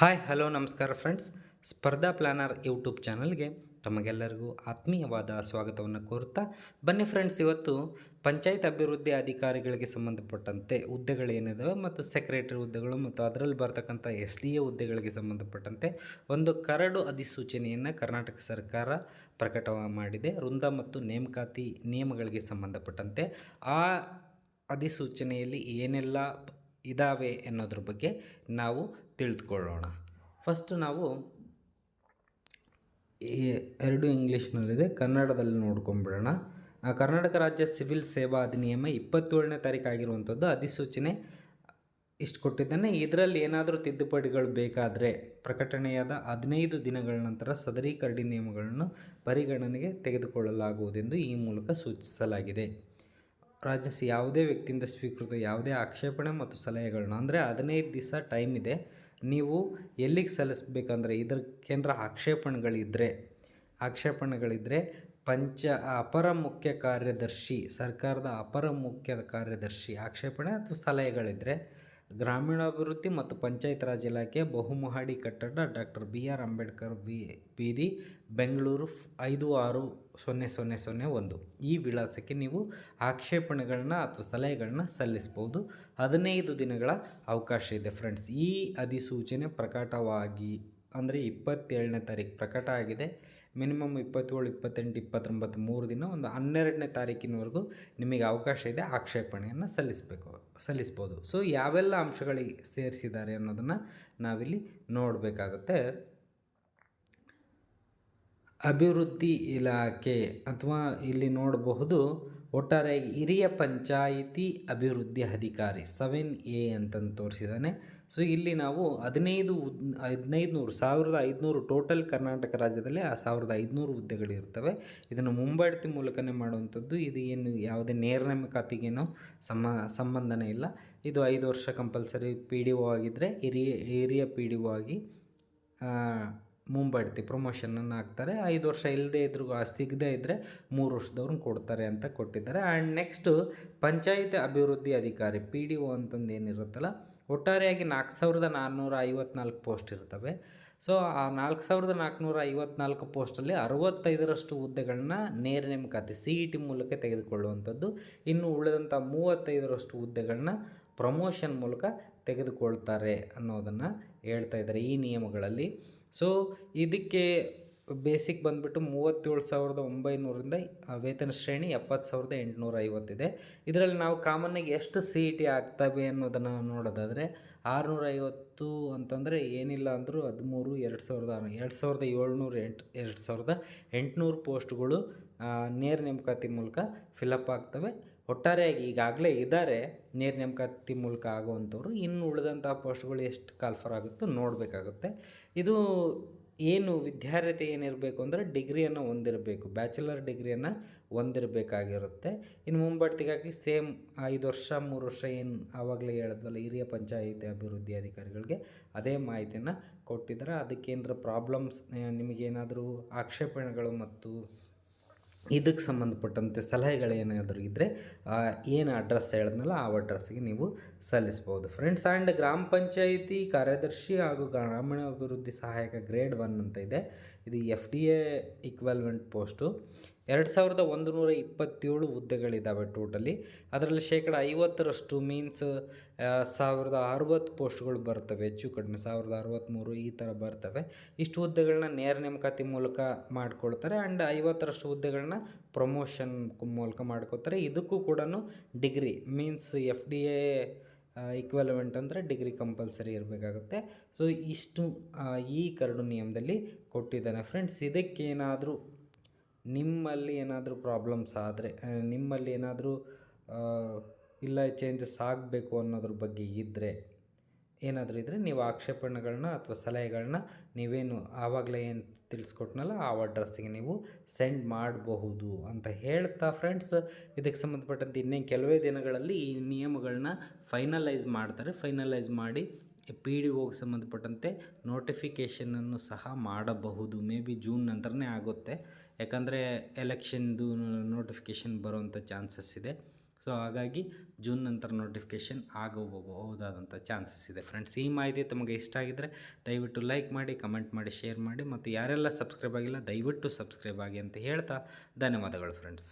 Hi, hello, ನಮಸ್ಕಾರ friends Spardha planner YouTube ಚಾನಲ್ಗೆ ತಮಗೆಲ್ಲರಿಗೂ ಆತ್ಮೀಯವಾದ ಸ್ವಾಗತವನ್ನು ಕೋರುತ್ತಾ ಬನ್ನಿ ಫ್ರೆಂಡ್ಸ್ ಇವತ್ತು ಪಂಚಾಯತ್ ಅಭಿವೃದ್ಧಿ ಅಧಿಕಾರಿಗಳಿಗೆ ಸಂಬಂಧಪಟ್ಟಂತೆ ಹುದ್ದೆಗಳೇನಿದಾವೆ ಮತ್ತು ಸೆಕ್ರೆಟರಿ ಹುದ್ದೆಗಳು ಮತ್ತು ಅದರಲ್ಲಿ ಬರ್ತಕ್ಕಂಥ ಎಸ್ ಡಿ ಎ ಹುದ್ದೆಗಳಿಗೆ ಸಂಬಂಧಪಟ್ಟಂತೆ ಒಂದು ಕರಡು ಅಧಿಸೂಚನೆಯನ್ನು ಕರ್ನಾಟಕ ಸರ್ಕಾರ ಪ್ರಕಟ ಮಾಡಿದೆ. ವೃಂದ ಮತ್ತು ನೇಮಕಾತಿ ನಿಯಮಗಳಿಗೆ ಸಂಬಂಧಪಟ್ಟಂತೆ ಆ ಅಧಿಸೂಚನೆಯಲ್ಲಿ ಏನೆಲ್ಲ ಇದ್ದಾವೆ ಅನ್ನೋದ್ರ ಬಗ್ಗೆ ನಾವು ತಿಳಿದುಕೊಳ್ಳೋಣ ಫಸ್ಟ್ ನಾವು ಎರಡು ಇಂಗ್ಲೀಷ್ನಲ್ಲಿದೆ, ಕನ್ನಡದಲ್ಲಿ ನೋಡ್ಕೊಂಬಿಡೋಣ. ಕರ್ನಾಟಕ ರಾಜ್ಯ ಸಿವಿಲ್ ಸೇವಾ ಅಧಿನಿಯಮ ಇಪ್ಪತ್ತೇಳನೇ ತಾರೀಕು ಆಗಿರುವಂಥದ್ದು ಅಧಿಸೂಚನೆ ಇಷ್ಟು ಕೊಟ್ಟಿದ್ದಾನೆ ಇದರಲ್ಲಿ ಏನಾದರೂ ತಿದ್ದುಪಡಿಗಳು ಬೇಕಾದರೆ ಪ್ರಕಟಣೆಯಾದ ಹದಿನೈದು ದಿನಗಳ ನಂತರ ಸದರಿ ಕರಡಿ ನಿಯಮಗಳನ್ನು ಪರಿಗಣನೆಗೆ ತೆಗೆದುಕೊಳ್ಳಲಾಗುವುದೆಂದು ಈ ಮೂಲಕ ಸೂಚಿಸಲಾಗಿದೆ. ರಾಜ್ಯ ಸ- ಯಾವುದೇ ವ್ಯಕ್ತಿಯಿಂದ ಸ್ವೀಕೃತ ಯಾವುದೇ ಆಕ್ಷೇಪಣೆ ಮತ್ತು ಸಲಹೆಗಳನ್ನ, ಅಂದರೆ ಹದಿನೈದು ದಿವಸ ಟೈಮ್ ಇದೆ. ನೀವು ಎಲ್ಲಿಗೆ ಸಲ್ಲಿಸ್ಬೇಕಂದ್ರೆ ಇದಕ್ಕೇನಾರ ಆಕ್ಷೇಪಣೆಗಳಿದ್ದರೆ ಆಕ್ಷೇಪಣೆಗಳಿದ್ದರೆ ಪಂಚ, ಅಪರ ಮುಖ್ಯ ಕಾರ್ಯದರ್ಶಿ, ಸರ್ಕಾರದ ಅಪರ ಮುಖ್ಯ ಕಾರ್ಯದರ್ಶಿ ಆಕ್ಷೇಪಣೆ ಅಥವಾ ಸಲಹೆಗಳಿದ್ದರೆ ಗ್ರಾಮೀಣಾಭಿವೃದ್ಧಿ ಮತ್ತು ಪಂಚಾಯತ್ ರಾಜ್ ಇಲಾಖೆ ಬಹುಮಹಡಿ ಕಟ್ಟಡ ಡಾಕ್ಟರ್ ಬಿ ಆರ್ ಅಂಬೇಡ್ಕರ್ ಬಿ ಬೀದಿ, ಬೆಂಗಳೂರು ಐದು ಆರು ಸೊನ್ನೆ ಸೊನ್ನೆ ಸೊನ್ನೆ ಒಂದು. ಈ ವಿಳಾಸಕ್ಕೆ ನೀವು ಆಕ್ಷೇಪಣೆಗಳನ್ನ ಅಥವಾ ಸಲಹೆಗಳನ್ನ ಸಲ್ಲಿಸಬಹುದು ಹದಿನೈದು ದಿನಗಳ ಅವಕಾಶ ಇದೆ ಫ್ರೆಂಡ್ಸ್. ಈ ಅಧಿಸೂಚನೆ ಪ್ರಕಟವಾಗಿ, ಅಂದರೆ ಇಪ್ಪತ್ತೇಳನೇ ತಾರೀಕು ಪ್ರಕಟ ಆಗಿದೆ. ಮಿನಿಮಮ್ ಇಪ್ಪತ್ತೇಳು, ಇಪ್ಪತ್ತೆಂಟು, ಇಪ್ಪತ್ತೊಂಬತ್ತು, ಮೂರು ದಿನ ಒಂದು ಹನ್ನೆರಡನೇ ತಾರೀಕಿನವರೆಗೂ ನಿಮಗೆ ಅವಕಾಶ ಇದೆ ಆಕ್ಷೇಪಣೆಯನ್ನು ಸಲ್ಲಿಸಬೇಕು, ಸಲ್ಲಿಸ್ಬೋದು. ಸೊ ಯಾವೆಲ್ಲ ಅಂಶಗಳಿಗೆ ಸೇರಿಸಿದ್ದಾರೆ ಅನ್ನೋದನ್ನು ನಾವಿಲ್ಲಿ ನೋಡಬೇಕಾಗುತ್ತೆ. ಅಭಿವೃದ್ಧಿ ಇಲಾಖೆ ಅಥವಾ ಇಲ್ಲಿ ನೋಡಬಹುದು ಒಟ್ಟಾರೆ ಹಿರಿಯ ಪಂಚಾಯಿತಿ ಅಭಿವೃದ್ಧಿ ಅಧಿಕಾರಿ ಸೆವೆನ್ ಎ ಅಂತಂದು ತೋರಿಸಿದ್ದಾನೆ. ಸೊ ಇಲ್ಲಿ ನಾವು ಹದಿನೈದು ಹುದ್- ಹದಿನೈದು ನೂರು ಸಾವಿರದ ಐದುನೂರು ಟೋಟಲ್ ಕರ್ನಾಟಕ ರಾಜ್ಯದಲ್ಲಿ ಆ ಸಾವಿರದ ಐದುನೂರು ಹುದ್ದೆಗಳಿರ್ತವೆ ಇದನ್ನು ಮುಂಬಡ್ತಿ ಮೂಲಕನೇ ಮಾಡುವಂಥದ್ದು. ಇದು ಏನು ಯಾವುದೇ ನೇರ ನೇಮಕಾತಿಗೇನೋ ಸಮ, ಸಂಬಂಧನೇ ಇಲ್ಲ. ಇದು ಐದು ವರ್ಷ ಕಂಪಲ್ಸರಿ ಪಿ ಡಿ ಒ ಆಗಿದ್ದರೆ ಹಿರಿಯ ಹಿರಿಯ ಪಿ ಡಿ ಒ ಆಗಿ ಮುಂಬಡ್ತಿ ಪ್ರಮೋಷನನ್ನು ಹಾಕ್ತಾರೆ. ಐದು ವರ್ಷ ಇಲ್ಲದೇ ಇದ್ರೂ ಸಿಗದೇ ಇದ್ದರೆ ಮೂರು ವರ್ಷದವ್ರನ್ನ ಕೊಡ್ತಾರೆ ಅಂತ ಕೊಟ್ಟಿದ್ದಾರೆ. ಆ್ಯಂಡ್ ನೆಕ್ಸ್ಟು ಪಂಚಾಯತ್ ಅಭಿವೃದ್ಧಿ ಅಧಿಕಾರಿ ಪಿ ಡಿ ಒ ಅಂತಂದು ಏನಿರುತ್ತಲ್ಲ, ಒಟ್ಟಾರೆಯಾಗಿ ನಾಲ್ಕು ಸಾವಿರದ ನಾನ್ನೂರ ಐವತ್ನಾಲ್ಕು ಪೋಸ್ಟ್ ಇರ್ತವೆ. ಸೊ ಆ ನಾಲ್ಕು ಸಾವಿರದ ನಾಲ್ಕುನೂರ ಐವತ್ನಾಲ್ಕು ಪೋಸ್ಟಲ್ಲಿ ಅರವತ್ತೈದರಷ್ಟು ಹುದ್ದೆಗಳನ್ನ ನೇರ ನೇಮಕಾತಿ ಸಿ ಇ ಟಿ ಮೂಲಕ ತೆಗೆದುಕೊಳ್ಳುವಂಥದ್ದು. ಇನ್ನು ಉಳಿದಂಥ ಮೂವತ್ತೈದರಷ್ಟು ಹುದ್ದೆಗಳನ್ನ ಪ್ರಮೋಷನ್ ಮೂಲಕ ತೆಗೆದುಕೊಳ್ತಾರೆ ಅನ್ನೋದನ್ನು ಹೇಳ್ತಾ ಇದ್ದಾರೆ ಈ ನಿಯಮಗಳಲ್ಲಿ. ಸೊ ಇದಕ್ಕೆ ಬೇಸಿಕ್ ಬಂದುಬಿಟ್ಟು ಮೂವತ್ತೇಳು ಸಾವಿರದ ಒಂಬೈನೂರಿಂದ ವೇತನ ಶ್ರೇಣಿ ಎಪ್ಪತ್ತು ಸಾವಿರದ ಎಂಟುನೂರ ಐವತ್ತಿದೆ. ಇದರಲ್ಲಿ ನಾವು ಕಾಮನ್ನಾಗಿ ಎಷ್ಟು ಸಿ ಇ ಟಿ ಆಗ್ತವೆ ಅನ್ನೋದನ್ನು ನೋಡೋದಾದರೆ, ಆರುನೂರ ಐವತ್ತು ಅಂತಂದರೆ ಏನಿಲ್ಲ ಅಂದರೂ ಹದಿಮೂರು, ಎರಡು ಸಾವಿರದ ಎರಡು ಸಾವಿರದ ಏಳ್ನೂರ, ಎಂಟು, ಎರಡು ಸಾವಿರದ ಎಂಟುನೂರು ಪೋಸ್ಟ್ಗಳು ನೇರ ನೇಮಕಾತಿ ಮೂಲಕ ಫಿಲಪ್ ಆಗ್ತವೆ. ಒಟ್ಟಾರೆಯಾಗಿ ಈಗಾಗಲೇ ಇದ್ದಾರೆ. ನೇರ ನೇಮಕಾತಿ ಮೂಲಕ ಆಗುವಂಥವ್ರು. ಇನ್ನು ಉಳಿದಂಥ ಪೋಸ್ಟ್ಗಳು ಎಷ್ಟು ಕಾಲ್ಫರ್ ಆಗುತ್ತೋ ನೋಡಬೇಕಾಗುತ್ತೆ. ಇದು ಏನು ವಿದ್ಯಾರ್ಹತೆ ಏನಿರಬೇಕು ಅಂದರೆ ಡಿಗ್ರಿಯನ್ನು ಹೊಂದಿರಬೇಕು. ಬ್ಯಾಚುಲರ್ ಡಿಗ್ರಿಯನ್ನು ಹೊಂದಿರಬೇಕಾಗಿರುತ್ತೆ. ಇನ್ನು ಮುಂಬಡ್ತಿಗಾಗಿ ಸೇಮ್ ಐದು ವರ್ಷ, ಮೂರು ವರ್ಷ ಏನು ಆವಾಗಲೇ ಹೇಳಿದ್ವಲ್ಲ, ಹಿರಿಯ ಪಂಚಾಯಿತಿ ಅಭಿವೃದ್ಧಿ ಅಧಿಕಾರಿಗಳಿಗೆ ಅದೇ ಮಾಹಿತಿಯನ್ನು ಕೊಟ್ಟಿದ್ದಾರೆ. ಅದಕ್ಕೇನಾರ ಪ್ರಾಬ್ಲಮ್ಸ್ ನಿಮಗೇನಾದರೂ ಆಕ್ಷೇಪಣೆಗಳು ಮತ್ತು ಇದಕ್ಕೆ ಸಂಬಂಧಪಟ್ಟಂತೆ ಸಲಹೆಗಳೇನಾದರೂ ಇದ್ದರೆ ಏನು ಅಡ್ರೆಸ್ ಹೇಳಿದ್ನಲ್ಲ ಆ ಅಡ್ರೆಸ್ಗೆ ನೀವು ಸಲ್ಲಿಸ್ಬೋದು. ಫ್ರೆಂಡ್ಸ್ ಆ್ಯಂಡ್ ಗ್ರಾಮ ಪಂಚಾಯಿತಿ ಕಾರ್ಯದರ್ಶಿ ಹಾಗೂ ಗ್ರಾಮೀಣಾಭಿವೃದ್ಧಿ ಸಹಾಯಕ ಗ್ರೇಡ್ ಒನ್ ಅಂತ ಇದೆ. ಇದು F D A equivalent post ಎರಡು ಸಾವಿರದ ಒಂದು ನೂರ ಇಪ್ಪತ್ತೇಳು ಹುದ್ದೆಗಳಿದ್ದಾವೆ ಟೋಟಲಿ. ಅದರಲ್ಲಿ ಶೇಕಡ ಐವತ್ತರಷ್ಟು ಮೀನ್ಸ್ ಸಾವಿರದ ಅರುವತ್ತು ಪೋಸ್ಟ್ಗಳು ಬರ್ತವೆ. ಹೆಚ್ಚು ಕಡಿಮೆ, ಸಾವಿರದ ಅರವತ್ತ್ಮೂರು ಈ ಥರ ಬರ್ತವೆ. ಇಷ್ಟು ಹುದ್ದೆಗಳನ್ನ ನೇರ ನೇಮಕಾತಿ ಮೂಲಕ ಮಾಡ್ಕೊಳ್ತಾರೆ ಆ್ಯಂಡ್ ಐವತ್ತರಷ್ಟು ಹುದ್ದೆಗಳನ್ನ ಪ್ರಮೋಷನ್ ಮೂಲಕ ಮಾಡ್ಕೋತಾರೆ ಇದಕ್ಕೂ ಕೂಡ degree means F D A equivalent ಅಂದರೆ ಡಿಗ್ರಿ ಕಂಪಲ್ಸರಿ ಇರಬೇಕಾಗುತ್ತೆ. ಸೊ ಇಷ್ಟು ಈ ಕರಡು ನಿಯಮದಲ್ಲಿ ಕೊಟ್ಟಿದ್ದಾನೆ. ಫ್ರೆಂಡ್ಸ್ ಇದಕ್ಕೇನಾದರೂ, ನಿಮ್ಮಲ್ಲಿ ಏನಾದರೂ ಪ್ರಾಬ್ಲಮ್ಸ್ ಆದರೆ ನಿಮ್ಮಲ್ಲಿ ಏನಾದರೂ ಇಲ್ಲ ಚೇಂಜಸ್ ಆಗಬೇಕು ಅನ್ನೋದ್ರ ಬಗ್ಗೆ ಇದ್ದರೆ ಏನಾದರೂ ಇದ್ದರೆ ನೀವು ಆಕ್ಷೇಪಣೆಗಳನ್ನ ಅಥವಾ ಸಲಹೆಗಳನ್ನ ನೀವೇನು ಆವಾಗಲೇ ಏನು ತಿಳಿಸ್ಕೊಟ್ನಲ್ಲ ಆ ಅಡ್ರೆಸ್ಸಿಗೆ ನೀವು ಸೆಂಡ್ ಮಾಡಬಹುದು ಅಂತ ಹೇಳ್ತಾ ಫ್ರೆಂಡ್ಸ್ ಇದಕ್ಕೆ ಸಂಬಂಧಪಟ್ಟಂತೆ ಇನ್ನೇನು ಕೆಲವೇ ದಿನಗಳಲ್ಲಿ ಈ ನಿಯಮಗಳನ್ನ ಫೈನಲೈಸ್ ಮಾಡ್ತಾರೆ. ಫೈನಲೈಸ್ ಮಾಡಿ ಪಿ ಡಿ ಒಗೆ ಸಂಬಂಧಪಟ್ಟಂತೆ ನೋಟಿಫಿಕೇಷನನ್ನು ಸಹ ಮಾಡಬಹುದು. ಮೇ ಬಿ ಜೂನ್ ನಂತರನೇ ಆಗುತ್ತೆ. ಯಾಕಂದರೆ ಎಲೆಕ್ಷನ್ದು ನೋಟಿಫಿಕೇಷನ್ ಬರುವಂಥ ಚಾನ್ಸಸ್ ಇದೆ. ಸೊ ಹಾಗಾಗಿ ಜೂನ್ ನಂತರ ನೋಟಿಫಿಕೇಷನ್ ಆಗಬಹುದಾದಂಥ ಚಾನ್ಸಸ್ ಇದೆ. ಫ್ರೆಂಡ್ಸ್ ಈ ಮಾಹಿತಿ ತಮಗೆ ಇಷ್ಟ ಆಗಿದ್ದರೆ ದಯವಿಟ್ಟು ಲೈಕ್ ಮಾಡಿ ಕಮೆಂಟ್ ಮಾಡಿ ಶೇರ್ ಮಾಡಿ, ಮತ್ತು ಯಾರೆಲ್ಲ ಸಬ್ಸ್ಕ್ರೈಬ್ ಆಗಿಲ್ಲ ದಯವಿಟ್ಟು ಸಬ್ಸ್ಕ್ರೈಬ್ ಆಗಿ ಅಂತ ಹೇಳ್ತಾ ಧನ್ಯವಾದಗಳು ಫ್ರೆಂಡ್ಸ್